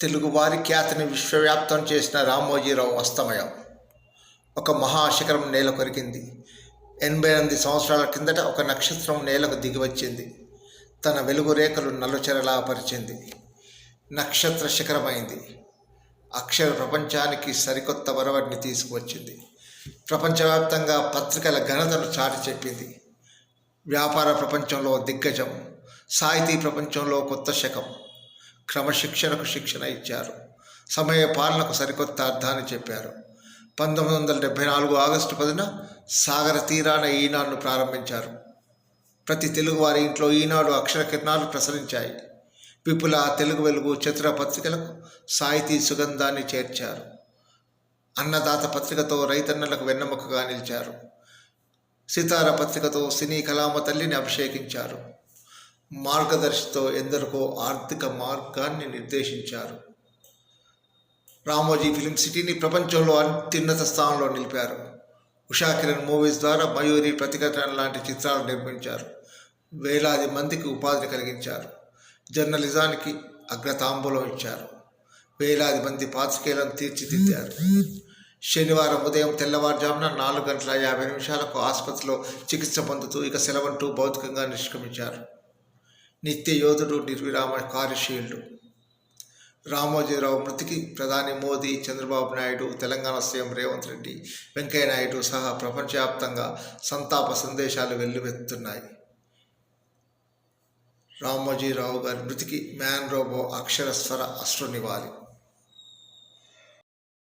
తెలుగువారి ఖ్యాతిని విశ్వవ్యాప్తం చేసిన రామోజీరావు అస్తమయం. ఒక మహాశిఖరం నేల కొరికింది. ఎనభై ఎనిమిది సంవత్సరాల కిందట ఒక నక్షత్రం నేలకు దిగివచ్చింది తన వెలుగు రేఖలు నలుచెరలా పరిచింది. నక్షత్ర శిఖరమైంది. అక్షర ప్రపంచానికి సరికొత్త వరవడిని తీసుకువచ్చింది. ప్రపంచవ్యాప్తంగా పత్రికల ఘనతను చాటి చెప్పింది. వ్యాపార ప్రపంచంలో దిగ్గజం. సాహితీ ప్రపంచంలో కొత్త శకం. క్రమశిక్షణకు శిక్షణ ఇచ్చారు. సమయ పాలనకు సరికొత్త అర్థాన్ని చెప్పారు. పంతొమ్మిది వందల డెబ్భై నాలుగు ఆగస్టు పదిన సాగర తీరాన ఈనాడును ప్రారంభించారు. ప్రతి తెలుగువారి ఇంట్లో ఈనాడు అక్షర కిరణాలు ప్రసరించాయి. విపుల తెలుగు వెలుగు చిత్ర పత్రికలకు సాహితీ సుగంధాన్ని చేర్చారు. అన్నదాత పత్రికతో రైతన్నలకు వెన్నెముకగా నిలిచారు. సితార పత్రికతో సినీ కళామ తల్లిని అభిషేకించారు. మార్గదర్శితో ఎందరికో ఆర్థిక మార్గాన్ని నిర్దేశించారు. రామోజీ ఫిలిం సిటీని ప్రపంచంలో అత్యున్నత స్థానంలో నిలిపారు. ఉషా కిరణ్ మూవీస్ ద్వారా మయూరి ప్రతిఘటన లాంటి చిత్రాలు నిర్మించారు. వేలాది మందికి ఉపాధి కలిగించారు. జర్నలిజానికి అగ్రతాంబూలం ఇచ్చారు. వేలాది మంది పాతికేయులను తీర్చిదిద్దారు. శనివారం ఉదయం తెల్లవారుజామున నాలుగు గంటల యాభై నిమిషాలకు ఆసుపత్రిలో చికిత్స పొందుతూ ఇక సెలవంటూ భౌతికంగా నిష్క్రమించారు. నిత్య యోధుడు నిర్విరామ కార్యశీలుడు. రామోజీరావు మృతికి ప్రధాని మోదీ చంద్రబాబు నాయుడు తెలంగాణ సీఎం రేవంత్ రెడ్డి వెంకయ్య నాయుడు సహా ప్రపంచవ్యాప్తంగా సంతాప సందేశాలు వెల్లువెత్తున్నాయి. రామోజీరావు గారి మృతికి మ్యాన్ రోబో అక్షరస్వర అశ్రునివాలి